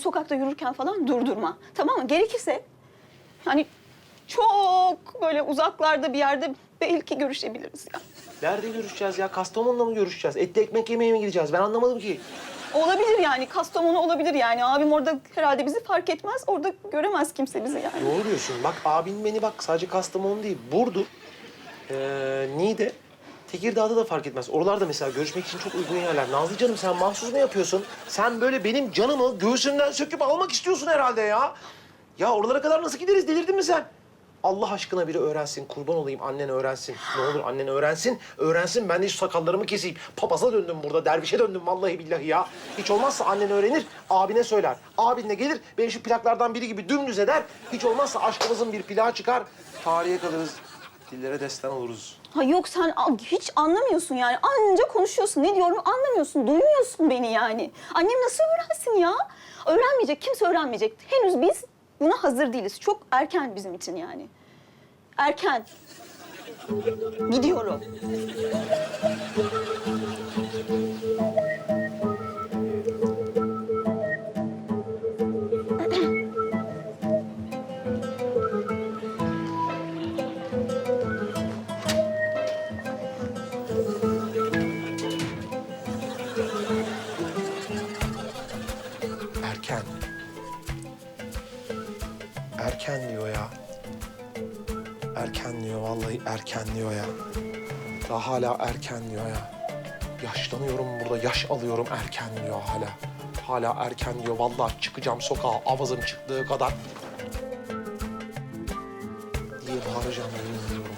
sokakta yürürken falan durdurma. Tamam mı? Gerekirse hani çok böyle uzaklarda bir yerde belki görüşebiliriz ya. Nerede görüşeceğiz ya? Kastamonu'da mı görüşeceğiz? Etli ekmek yemeye mi gideceğiz? Ben anlamadım ki. Olabilir yani. Kastamonu olabilir yani. Abim orada herhalde bizi fark etmez. Orada göremez kimse bizi yani. Doğru diyorsun. Bak abin beni bak sadece Kastamonu değil. Burdur, ee, Niğde, Tekirdağ'da da fark etmez. Oralarda mesela görüşmek için çok uygun yerler. Nazlı canım sen mahsus mu yapıyorsun? Sen böyle benim canımı göğsümden söküp almak istiyorsun herhalde ya. Ya oralara kadar nasıl gideriz? Delirdin mi sen? Allah aşkına biri öğrensin, kurban olayım annen öğrensin. Ne olur annen öğrensin, öğrensin. Ben de şu sakallarımı keseyim. Papaza döndüm burada, dervişe döndüm vallahi billahi ya. Hiç olmazsa annen öğrenir, abine söyler. Abin de gelir, beni şu plaklardan biri gibi dümdüz eder. Hiç olmazsa aşkımızın bir plağı çıkar. Tarihe kalırız, dillere destan oluruz. Ha yok sen hiç anlamıyorsun yani. Anca konuşuyorsun. Ne diyorum anlamıyorsun. Duymuyorsun beni yani. Annem nasıl öğrensin ya? Öğrenmeyecek. Kimse öğrenmeyecek. Henüz biz buna hazır değiliz. Çok erken bizim için yani. Erken. Gidiyorum. Erken. Erken diyor ya. Erken diyor vallahi erken diyor ya. Daha hala erken diyor ya. Yaşlanıyorum burada, yaş alıyorum erken diyor hala. Hala erken diyor. Vallahi çıkacağım sokağa avazım çıktığı kadar. diye bağıracağım yemin.